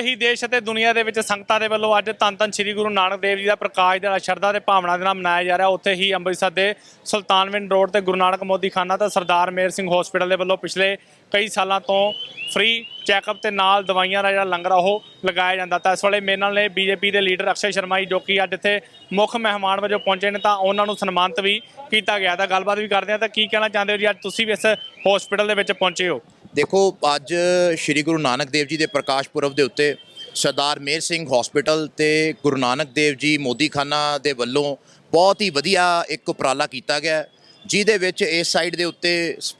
ਪੂਰੇ ਹੀ ਦੇਸ਼ ਅਤੇ ਦੁਨੀਆ ਦੇ ਵਿੱਚ ਸੰਗਤਾਂ ਦੇ ਵੱਲੋਂ ਅੱਜ ਧੰਨ ਧੰਨ ਸ੍ਰੀ ਗੁਰੂ ਨਾਨਕ ਦੇਵ ਜੀ ਦਾ ਪ੍ਰਕਾਸ਼ ਦਿਹਾੜਾ ਸ਼ਰਧਾ ਤੇ ਭਾਵਨਾ ਦੇ ਨਾਲ ਮਨਾਇਆ ਜਾ ਰਿਹਾ। ਉੱਥੇ ਹੀ ਅੰਮ੍ਰਿਤਸਰ ਦੇ ਸੁਲਤਾਨਵਿੰਡ ਰੋਡ ਤੇ ਗੁਰੂ ਨਾਨਕ ਮੋਦੀ ਖਾਨਾ ਤੇ ਸਰਦਾਰ ਮੇਰ ਸਿੰਘ ਹਸਪੀਟਲ ਦੇ ਵੱਲੋਂ ਪਿਛਲੇ ਕਈ ਸਾਲਾਂ ਤੋਂ ਫ੍ਰੀ ਚੈੱਕਅਪ ਤੇ ਨਾਲ ਦਵਾਈਆਂ ਦਾ ਜਿਹੜਾ ਲੰਗਰ ਆ, ਉਹ ਲਗਾਇਆ ਜਾਂਦਾ। ਤਾਂ ਇਸ ਵੇਲੇ ਮੇਰੇ ਨਾਲ ਨੇ ਬੀਜੇਪੀ ਦੇ ਲੀਡਰ ਅਕਸ਼ੇ ਸ਼ਰਮਾ ਜੀ, ਜੋ ਕਿ ਅੱਜ ਇੱਥੇ ਮੁੱਖ ਮਹਿਮਾਨ ਵਜੋਂ ਪਹੁੰਚੇ ਨੇ, ਤਾਂ ਉਹਨਾਂ ਨੂੰ ਸਨਮਾਨਿਤ ਵੀ ਕੀਤਾ ਗਿਆ। ਤਾਂ ਗੱਲਬਾਤ ਵੀ ਕਰਦੇ ਆ ਤਾਂ ਕੀ ਕਹਿਣਾ ਚਾਹੁੰਦੇ ਹੋ ਜੀ? ਅੱਜ ਤੁਸੀਂ ਵੀ ਇਸ ਹਸਪੀਟਲ ਦੇ ਵਿੱਚ ਪਹੁੰਚੇ ਹੋ। ਦੇਖੋ, ਅੱਜ ਸ੍ਰੀ ਗੁਰੂ ਨਾਨਕ ਦੇਵ ਜੀ ਦੇ ਪ੍ਰਕਾਸ਼ ਪੁਰਬ ਦੇ ਉੱਤੇ ਸਰਦਾਰ ਮੇਰ ਸਿੰਘ ਹਸਪੀਟਲ ਤੇ ਗੁਰੂ ਨਾਨਕ ਦੇਵ ਜੀ ਮੋਦੀਖਾਨਾ ਦੇ ਵੱਲੋਂ ਬਹੁਤ ਹੀ ਵਧੀਆ ਇੱਕ ਉਪਰਾਲਾ ਕੀਤਾ ਗਿਆ ਜਿਹਦੇ ਵਿੱਚ ਇਸ ਸਾਈਡ ਦੇ ਉੱਤੇ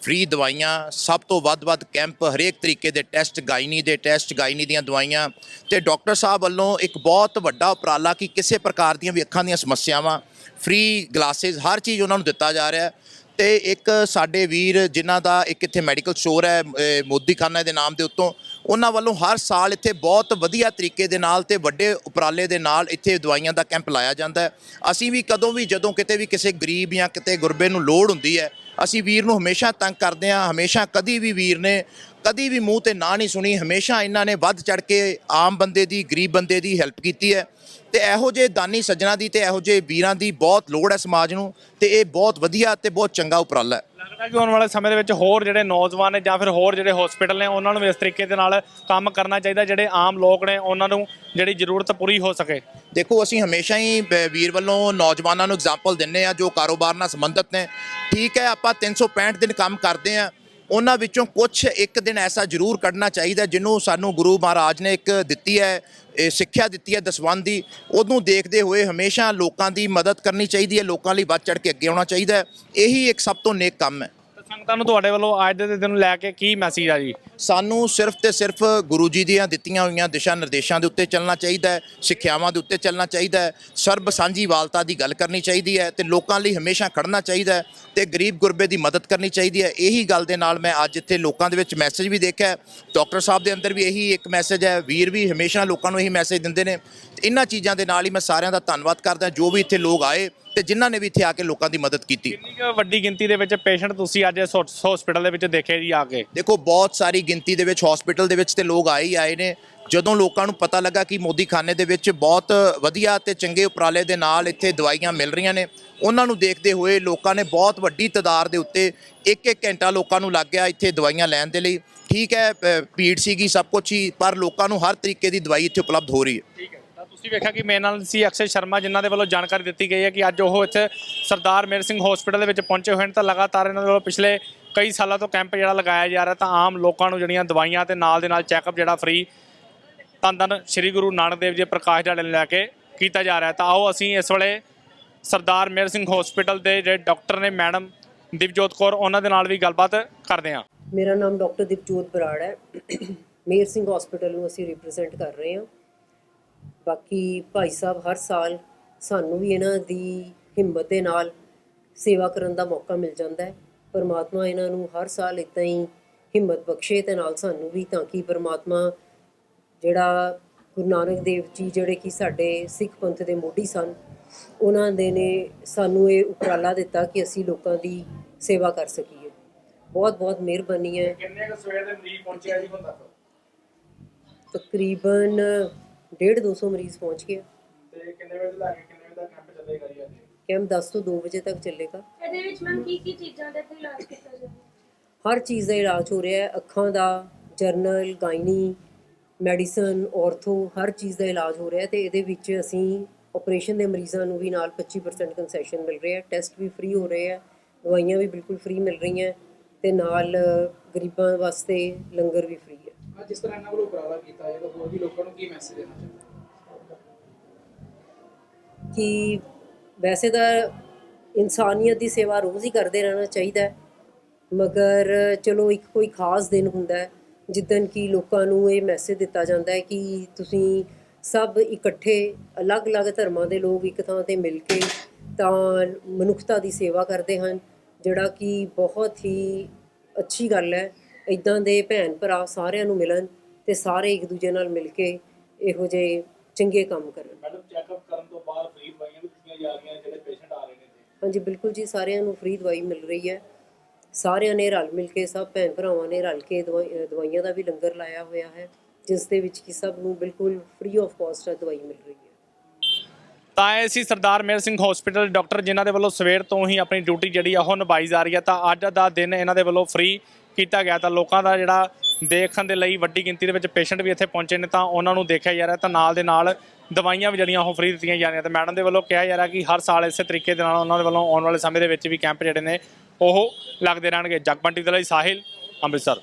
ਫ੍ਰੀ ਦਵਾਈਆਂ, ਸਭ ਤੋਂ ਵੱਧ-ਵੱਧ ਕੈਂਪ ਹਰੇਕ ਤਰੀਕੇ ਦੇ ਟੈਸਟ ਗਾਇਨੀ ਦੇ ਟੈਸਟ ਗਾਇਨੀ ਦੀਆਂ ਦਵਾਈਆਂ ਤੇ ਡਾਕਟਰ ਸਾਹਿਬ ਵੱਲੋਂ ਇੱਕ ਬਹੁਤ ਵੱਡਾ ਉਪਰਾਲਾ ਕਿ ਕਿਸੇ ਪ੍ਰਕਾਰ ਦੀਆਂ ਵੀ ਅੱਖਾਂ ਦੀਆਂ ਸਮੱਸਿਆਵਾਂ ਫ੍ਰੀ ਗਲਾਸਿਸ ਹਰ ਚੀਜ਼ ਉਹਨਾਂ ਨੂੰ ਦਿੱਤਾ ਜਾ ਰਿਹਾ ਹੈ। ਤੇ ਇੱਕ ਸਾਡੇ ਵੀਰ ਜਿਨ੍ਹਾਂ ਦਾ ਇੱਕ ਇੱਥੇ ਮੈਡੀਕਲ ਸਟੋਰ ਹੈ ਮੋਦੀਖਾਨਾ ਦੇ ਨਾਮ ਦੇ ਉੱਤੋਂ, ਉਹਨਾਂ ਵੱਲੋਂ ਹਰ ਸਾਲ ਇੱਥੇ ਬਹੁਤ ਵਧੀਆ ਤਰੀਕੇ ਦੇ ਨਾਲ ਤੇ ਵੱਡੇ ਉਪਰਾਲੇ ਦੇ ਨਾਲ ਇੱਥੇ ਦਵਾਈਆਂ ਦਾ ਕੈਂਪ ਲਾਇਆ ਜਾਂਦਾ ਹੈ। ਅਸੀਂ ਵੀ ਕਦੋਂ ਵੀ, ਜਦੋਂ ਕਿਤੇ ਵੀ ਕਿਸੇ ਗਰੀਬ ਜਾਂ ਕਿਤੇ ਗੁਰਬੇ ਨੂੰ ਲੋੜ ਹੁੰਦੀ ਹੈ, ਅਸੀਂ ਵੀਰ ਨੂੰ ਹਮੇਸ਼ਾ ਤੰਗ ਕਰਦੇ ਹਾਂ, ਹਮੇਸ਼ਾ ਕਦੀ ਵੀ ਵੀਰ ਨੇ ਕਦੀ ਵੀ ਮੂੰਹ ਤੇ ਨਾ ਨਹੀਂ ਸੁਣੀ, ਹਮੇਸ਼ਾ ਇਹਨਾਂ ਨੇ ਵੱਧ ਚੜ ਕੇ ਆਮ ਬੰਦੇ ਦੀ, ਗਰੀਬ ਬੰਦੇ ਦੀ ਹੈਲਪ ਕੀਤੀ ਹੈ। ਤੇ ਇਹੋ ਜਿਹੇ ਦਾਨੀ ਸੱਜਣਾ ਦੀ ਤੇ ਇਹੋ ਜਿਹੇ ਵੀਰਾਂ ਦੀ ਬਹੁਤ ਲੋੜ ਹੈ ਸਮਾਜ ਨੂੰ ਤੇ ਇਹ ਬਹੁਤ ਵਧੀਆ ਤੇ ਬਹੁਤ ਚੰਗਾ ਉਪਰਾਲਾ ਹੈ। ਲੱਗਦਾ ਕਿ ਆਉਣ ਵਾਲੇ ਸਮੇਂ ਦੇ ਵਿੱਚ ਹੋਰ ਜਿਹੜੇ ਨੌਜਵਾਨ ਨੇ ਜਾਂ ਫਿਰ ਹੋਰ ਜਿਹੜੇ ਹਸਪੀਟਲ ਨੇ ਉਹਨਾਂ ਨੂੰ ਇਸ ਤਰੀਕੇ ਦੇ ਨਾਲ ਕੰਮ ਕਰਨਾ ਚਾਹੀਦਾ ਜਿਹੜੇ ਆਮ ਲੋਕ ਨੇ ਉਹਨਾਂ ਨੂੰ ਜਿਹੜੀ ਜ਼ਰੂਰਤ ਪੂਰੀ ਹੋ ਸਕੇ। ਦੇਖੋ ਅਸੀਂ ਹਮੇਸ਼ਾ ਹੀ ਵੀਰ ਵੱਲੋਂ ਨੌਜਵਾਨਾਂ ਨੂੰ ਐਗਜ਼ਾਮਪਲ ਦਿੰਨੇ ਆ ਜੋ ਕਾਰੋਬਾਰ ਨਾਲ ਸੰਬੰਧਿਤ ਨੇ। ਠੀਕ ਹੈ ਆਪਾਂ 365 ਦਿਨ ਕੰਮ ਕਰਦੇ ਆ ਉਹਨਾਂ ਵਿੱਚੋਂ ਕੁਝ ਇੱਕ ਦਿਨ ਐਸਾ ਜ਼ਰੂਰ ਕੱਢਣਾ ਚਾਹੀਦਾ ਜਿਹਨੂੰ ਸਾਨੂੰ ਗੁਰੂ ਮਹਾਰਾਜ ਨੇ ਇੱਕ ਦਿੱਤੀ ਹੈ, ਇਹ ਸਿੱਖਿਆ ਦਿੱਤੀ ਹੈ ਦਸਵੰਧ ਦੀ। ਉਹਨੂੰ ਦੇਖਦੇ ਹੋਏ ਹਮੇਸ਼ਾ ਲੋਕਾਂ ਦੀ ਮਦਦ ਕਰਨੀ ਚਾਹੀਦੀ ਹੈ, ਲੋਕਾਂ ਲਈ ਵੱਧ ਚੜ ਕੇ ਅੱਗੇ ਆਉਣਾ ਚਾਹੀਦਾ ਹੈ। ਇਹੀ ਇੱਕ ਸਭ ਤੋਂ ਨੇਕ ਕੰਮ ਹੈ। ਸੰਗਤਾਂ ਨੂੰ ਤੁਹਾਡੇ ਵੱਲੋਂ ਅੱਜ ਦੇ ਦਿਨ ਨੂੰ ਲੈ ਕੇ ਕੀ ਮੈਸੇਜ ਆ ਜੀ? ਸਾਨੂੰ ਸਿਰਫ ਤੇ ਸਿਰਫ ਗੁਰੂ ਜੀ ਦੀਆਂ ਦਿੱਤੀਆਂ ਹੋਈਆਂ ਦਿਸ਼ਾ ਨਿਰਦੇਸ਼ਾਂ ਦੇ ਉੱਤੇ ਚੱਲਣਾ ਚਾਹੀਦਾ ਹੈ ਸਿੱਖਿਆਵਾਂ ਦੇ ਉੱਤੇ ਚੱਲਣਾ ਚਾਹੀਦਾ ਹੈ ਸਰਬ ਸਾਂਝੀਵਾਲਤਾ ਦੀ ਗੱਲ ਕਰਨੀ ਚਾਹੀਦੀ ਹੈ ਤੇ ਲੋਕਾਂ ਲਈ ਹਮੇਸ਼ਾ ਖੜਨਾ ਚਾਹੀਦਾ ਹੈ ਤੇ ਗਰੀਬ ਗੁਰਬੇ ਦੀ ਮਦਦ ਕਰਨੀ ਚਾਹੀਦੀ ਹੈ। ਇਹੀ ਗੱਲ ਦੇ ਨਾਲ ਮੈਂ ਅੱਜ ਇੱਥੇ ਲੋਕਾਂ ਦੇ ਵਿੱਚ ਮੈਸੇਜ ਵੀ ਦੇਖਿਆ। ਡਾਕਟਰ ਸਾਹਿਬ ਦੇ ਅੰਦਰ ਵੀ ਇਹੀ ਇੱਕ ਮੈਸੇਜ ਹੈ ਵੀਰ ਵੀ ਹਮੇਸ਼ਾ ਲੋਕਾਂ ਨੂੰ ਇਹੀ ਮੈਸੇਜ ਦਿੰਦੇ ਨੇ। ਇਹਨਾਂ ਚੀਜ਼ਾਂ ਦੇ ਨਾਲ ਹੀ ਮੈਂ ਸਾਰਿਆਂ ਦਾ ਧੰਨਵਾਦ ਕਰਦਾ ਜੋ ਵੀ ਇੱਥੇ ਲੋਕ ਆਏ ਤੇ ਜਿਨ੍ਹਾਂ ਨੇ ਵੀ ਇੱਥੇ ਆ ਕੇ ਲੋਕਾਂ ਦੀ ਮਦਦ ਕੀਤੀ। ਕਿੰਨੀ ਵੱਡੀ ਗਿਣਤੀ ਦੇ ਵਿੱਚ ਪੇਸ਼ੈਂਟ ਤੁਸੀਂ ਅੱਜ ਹਸਪੀਟਲ ਦੇ ਵਿੱਚ ਦੇਖੇ ਜੀ ਆ ਕੇ? ਦੇਖੋ ਬਹੁਤ ਸਾਰੀ ਗਿਣਤੀ ਦੇ ਵਿੱਚ ਹਸਪੀਟਲ ਦੇ ਵਿੱਚ ਤੇ ਲੋਕ ਆਏ ਹੀ ਆਏ ਨੇ। ਜਦੋਂ ਲੋਕਾਂ ਨੂੰ ਪਤਾ ਲੱਗਾ ਕਿ ਮੋਦੀ ਖਾਨੇ ਦੇ ਵਿੱਚ ਬਹੁਤ ਵਧੀਆ ਤੇ ਚੰਗੇ ਉਪਰਾਲੇ ਦੇ ਨਾਲ ਇੱਥੇ ਦਵਾਈਆਂ ਮਿਲ ਰਹੀਆਂ ਨੇ, ਉਹਨਾਂ ਨੂੰ ਦੇਖਦੇ ਹੋਏ ਲੋਕਾਂ ਨੇ ਬਹੁਤ ਵੱਡੀ ਤਾਦਾਦ ਦੇ ਉੱਤੇ ਇੱਕ ਇੱਕ ਘੰਟਾ ਲੋਕਾਂ ਨੂੰ ਲੱਗ ਗਿਆ ਇੱਥੇ ਦਵਾਈਆਂ ਲੈਣ ਦੇ ਲਈ। ਠੀਕ ਹੈ ਭੀੜ ਸੀਗੀ ਸਭ ਕੁਝ ਹੀ, ਪਰ ਲੋਕਾਂ ਨੂੰ ਹਰ ਤਰੀਕੇ ਦੀ ਦਵਾਈ ਇੱਥੇ ਉਪਲਬਧ ਹੋ ਰਹੀ ਹੈ। ਤੁਸੀਂ ਵੇਖਿਆ ਕਿ ਮੇਰੇ ਨਾਲ ਸੀ ਅਕਸ਼ੇ ਸ਼ਰਮਾ, ਜਿਨ੍ਹਾਂ ਦੇ ਵੱਲੋਂ ਜਾਣਕਾਰੀ ਦਿੱਤੀ ਗਈ ਹੈ ਕਿ ਅੱਜ ਉਹ ਇੱਥੇ ਸਰਦਾਰ ਮੇਰ ਸਿੰਘ ਹਸਪੀਟਲ ਦੇ ਵਿੱਚ ਪਹੁੰਚੇ ਹੋਏ ਹਨ ਤਾਂ ਲਗਾਤਾਰ ਇਹਨਾਂ ਦੇ ਵੱਲੋਂ ਪਿਛਲੇ ਕਈ ਸਾਲਾਂ ਤੋਂ ਕੈਂਪ ਜਿਹੜਾ ਲਗਾਇਆ ਜਾ ਰਿਹਾ, ਤਾਂ ਆਮ ਲੋਕਾਂ ਨੂੰ ਜਿਹੜੀਆਂ ਦਵਾਈਆਂ ਤੇ ਨਾਲ ਦੇ ਨਾਲ ਚੈੱਕਅਪ ਜਿਹੜਾ ਫ੍ਰੀ ਧੰਨ ਧੰਨ ਸ੍ਰੀ ਗੁਰੂ ਨਾਨਕ ਦੇਵ ਜੀ ਪ੍ਰਕਾਸ਼ ਦਿਹਾੜੇ ਲੈ ਕੇ ਕੀਤਾ ਜਾ ਰਿਹਾ। ਤਾਂ ਆਓ ਅਸੀਂ ਇਸ ਵੇਲੇ ਸਰਦਾਰ ਮੇਰ ਸਿੰਘ ਹਸਪੀਟਲ ਦੇ ਜਿਹੜੇ ਡਾਕਟਰ ਨੇ ਮੈਡਮ ਦਿਵਜੋਤ ਕੌਰ, ਉਹਨਾਂ ਦੇ ਨਾਲ ਵੀ ਗੱਲਬਾਤ ਕਰਦੇ ਹਾਂ। ਮੇਰਾ ਨਾਮ ਡਾਕਟਰ ਦਿਪਜੋਤ ਬਰਾੜ ਹੈ। ਮੇਰ ਸਿੰਘ ਹਸਪੀਟਲ ਨੂੰ ਅਸੀਂ ਰਿਪਰੈਜ਼ੈਂਟ ਕਰ ਰਹੇ ਹਾਂ। ਬਾਕੀ ਭਾਈ ਸਾਹਿਬ ਹਰ ਸਾਲ ਸਾਨੂੰ ਵੀ ਇਹਨਾਂ ਦੀ ਹਿੰਮਤ ਦੇ ਨਾਲ ਸੇਵਾ ਕਰਨ ਦਾ ਮੌਕਾ ਮਿਲ ਜਾਂਦਾ ਹੈ। ਪਰਮਾਤਮਾ ਇਹਨਾਂ ਨੂੰ ਹਰ ਸਾਲ ਇਦਾਂ ਹੀ ਹਿੰਮਤ ਬਖਸ਼ੇ ਤੇ ਨਾਲ ਸਾਨੂੰ ਵੀ ਤਾਂ ਕਿ ਪਰਮਾਤਮਾ ਜਿਹੜਾ ਗੁਰੂ ਨਾਨਕ ਦੇਵ ਜੀ ਜਿਹੜੇ ਕਿ ਸਾਡੇ ਸਿੱਖ ਪੰਥ ਦੇ ਮੋਢੀ ਸਨ ਉਹਨਾਂ ਦੇ ਨੇ ਸਾਨੂੰ ਇਹ ਉਪਰਾਲਾ ਦਿੱਤਾ ਕਿ ਅਸੀਂ ਲੋਕਾਂ ਦੀ ਸੇਵਾ ਕਰ ਸਕੀਏ। ਬਹੁਤ ਬਹੁਤ ਮਿਹਰਬਾਨੀ ਹੈ। ਕਿੰਨੇ ਕੁ ਸਵੇਰ ਦੇ ਮਰੀਜ਼ ਪਹੁੰਚੇ ਆ ਜੀ ਤੱਕ ਤਕਰੀਬਨ 1.5 200 ਮਰੀਜ਼ ਪਹੁੰਚ ਗਏ ਤੇ ਕਿੰਨੇ ਵਜੇ ਤੋਂ ਲੈ ਕੇ ਕਿੰਨੇ ਵਜੇ ਤੱਕ ਕੈਂਪ ਚੱਲੇਗਾ ਜੀ ਅੱਜ? ਕੈਂਪ 10 ਤੋਂ 2 ਵਜੇ ਤੱਕ ਚੱਲੇਗਾ। ਇਹਦੇ ਵਿੱਚ ਮੈਮ ਕੀ ਕੀ ਚੀਜ਼ਾਂ ਦਾ ਇੱਥੇ ਇਲਾਜ ਕੀਤਾ ਜਾਂਦਾ ਹਰ ਚੀਜ਼ ਦਾ ਇਲਾਜ ਹੋ ਰਿਹਾ ਹੈ। ਅੱਖਾਂ ਦਾ ਜਰਨਲ ਗਾਇਨੀ ਮੈਡੀਸਨ ਆਰਥੋ ਹਰ ਚੀਜ਼ ਦਾ ਇਲਾਜ ਹੋ ਰਿਹਾ ਹੈ ਤੇ ਇਹਦੇ ਵਿੱਚ ਅਸੀਂ ਆਪਰੇਸ਼ਨ ਦੇ ਮਰੀਜ਼ਾਂ ਨੂੰ ਵੀ ਨਾਲ 25% ਕੰਸੈਸ਼ਨ ਮਿਲ ਰਿਹਾ ਹੈ। ਟੈਸਟ ਵੀ ਫ੍ਰੀ ਹੋ ਰਹੇ ਹੈ। ਦਵਾਈਆਂ ਵੀ ਬਿਲਕੁਲ ਫ੍ਰੀ ਮਿਲ ਰਹੀਆਂ ਤੇ ਨਾਲ ਗਰੀਬਾਂ ਵਾਸਤੇ ਲੰਗਰ ਵੀ ਫ੍ਰੀ ਹੈ। ਅੱਜ ਜਿਸ ਤਰ੍ਹਾਂ ਇਹਨਾਂ ਵੱਲੋਂ ਉਪਰਾਲਾ ਕੀਤਾ ਜਾਏਗਾ ਹੋਰ ਵੀ ਲੋਕਾਂ ਨੂੰ ਕੀ ਮੈਸੇਜ ਦੇਣਾ ਚਾਹੁੰਦੇ ਕਿ ਵੈਸੇ ਤਾਂ ਇਨਸਾਨੀਅਤ ਦੀ ਸੇਵਾ ਰੋਜ਼ ਹੀ ਕਰਦੇ ਰਹਿਣਾ ਚਾਹੀਦਾ ਹੈ, ਮਗਰ ਚਲੋ ਇੱਕ ਕੋਈ ਖਾਸ ਦਿਨ ਹੁੰਦਾ ਹੈ ਜਿੱਦਨ ਕਿ ਲੋਕਾਂ ਨੂੰ ਇਹ ਮੈਸੇਜ ਦਿੱਤਾ ਜਾਂਦਾ ਹੈ ਕਿ ਤੁਸੀਂ ਸਭ ਇਕੱਠੇ, ਅਲੱਗ-ਅਲੱਗ ਧਰਮਾਂ ਦੇ ਲੋਕ ਇੱਕ ਥਾਂ ਤੇ ਮਿਲ ਕੇ ਤਾਂ ਮਨੁੱਖਤਾ ਦੀ ਸੇਵਾ ਕਰਦੇ ਹਨ, ਜਿਹੜਾ ਕਿ ਬਹੁਤ ਹੀ ਅੱਛੀ ਗੱਲ ਹੈ। ਇਦਾਂ ਦੇ ਭੈਣ ਭਰਾ ਸਾਰਿਆਂ ਨੂੰ ਮਿਲਣ ਤੇ ਸਾਰੇ ਇੱਕ ਦੂਜੇ ਨਾਲ ਮਿਲ ਕੇ ਇਹੋ ਜਿਹੇ ਚੰਗੇ ਕੰਮ ਕਰਨ। ਮੈਡਮ ਚੈੱਕਅਪ ਕਰਨ ਤੋਂ ਬਾਅਦ ਫ੍ਰੀ ਦਵਾਈਆਂ ਵੀ ਦਿੱਤੀਆਂ ਜਾ ਰਹੀਆਂ ਜਿਹੜੇ ਪੇਸ਼ੈਂਟ ਆ ਰਹੇ ਨੇ ਇੱਥੇ ਹਾਂਜੀ ਬਿਲਕੁਲ ਜੀ ਸਾਰਿਆਂ ਨੂੰ ਫ੍ਰੀ ਦਵਾਈ ਮਿਲ ਰਹੀ ਹੈ। ਸਾਰਿਆਂ ਨੇ ਰਲ ਮਿਲ ਕੇ ਸਭ ਭੈਣ ਭਰਾਵਾਂ ਨੇ ਰਲ ਕੇ ਦਵਾਈਆਂ ਦਾ ਵੀ ਲੰਗਰ ਲਾਇਆ ਹੋਇਆ ਹੈ ਜਿਸ ਦੇ ਵਿੱਚ ਕਿ ਸਭ ਨੂੰ ਬਿਲਕੁਲ ਫ੍ਰੀ ਆਫ ਕਾਸਟ ਆ ਦਵਾਈ ਮਿਲ ਰਹੀ ਹੈ। ਤਾਂ ਇਹ ਸੀ ਸਰਦਾਰ ਮੇਰ ਸਿੰਘ ਹਸਪੀਟਲ ਦੇ ਡਾਕਟਰ ਜਿਨ੍ਹਾਂ ਦੇ ਵੱਲੋਂ ਸਵੇਰ ਤੋਂ ਹੀ ਆਪਣੀ ਡਿਊਟੀ ਜਿਹੜੀ ਆ ਉਹ ਨਿਭਾਈ ਜਾ ਰਹੀ ਹੈ। ਤਾਂ ਅੱਜ ਦਾ ਦਿਨ ਇਹਨਾਂ ਦੇ ਵੱਲੋਂ ਫ੍ਰੀ ਕੀਤਾ ਗਿਆ ਤਾਂ ਲੋਕਾਂ ਦਾ ਜਿਹੜਾ ਦੇਖਣ ਦੇ ਲਈ ਵੱਡੀ ਗਿਣਤੀ ਦੇ ਵਿੱਚ ਪੇਸ਼ੈਂਟ ਵੀ ਇੱਥੇ ਪਹੁੰਚੇ ਨੇ ਤਾਂ ਉਹਨਾਂ ਨੂੰ ਦੇਖਿਆ ਜਾ ਰਿਹਾ ਤਾਂ ਨਾਲ ਦੇ ਨਾਲ ਦਵਾਈਆਂ ਵੀ ਜਿਹੜੀਆਂ ਉਹ ਫ੍ਰੀ ਦਿੱਤੀਆਂ ਜਾ ਰਹੀਆਂ ਤਾਂ ਮੈਡਮ ਦੇ ਵੱਲੋਂ ਕਿਹਾ ਜਾ ਰਿਹਾ ਕਿ ਹਰ ਸਾਲ ਇਸੇ ਤਰੀਕੇ ਦੇ ਨਾਲ ਉਹਨਾਂ ਦੇ ਵੱਲੋਂ ਆਉਣ ਵਾਲੇ ਸਮੇਂ ਦੇ ਵਿੱਚ ਵੀ ਕੈਂਪ ਜਿਹੜੇ ਨੇ ਉਹ ਲੱਗਦੇ ਰਹਿਣਗੇ। ਜਗਬੰਟੀ ਦੇ ਲਈ ਸਾਹਿਲ, ਅੰਮ੍ਰਿਤਸਰ।